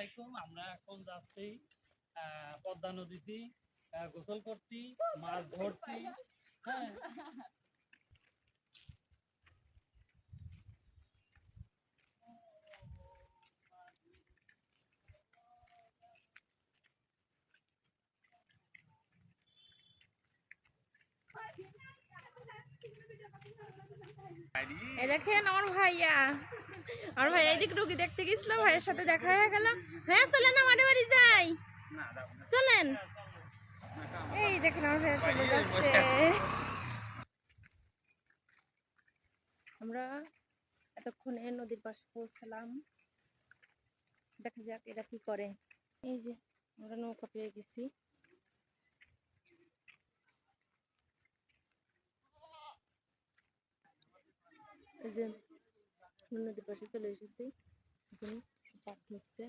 আলাইকুম। আমরা এখন যাচ্ছি পদ্মা নদীতে গোসল করতে মাছ ধরতে। হ্যাঁ। দেখেন আমার ভাইয়া। আমার ভাইয়া এদিক রুগী দেখতে গেছিল, ভাইয়ের সাথে দেখা হয়ে গেল। ভাইয়া, চলেন আমাদের বাড়ি যাই। চলেন। এই দেখেন, আমার ভাইয়া চলে যাচ্ছে। আমরা এতক্ষণে নদীর পাশে পৌঁছলাম। দেখা যাক এরা কি করে। এই যে, আমরা নৌকা পেয়ে গেছি। এই যে নদীর পাশে চলে এসেছি। এখন পাঠ হচ্ছে।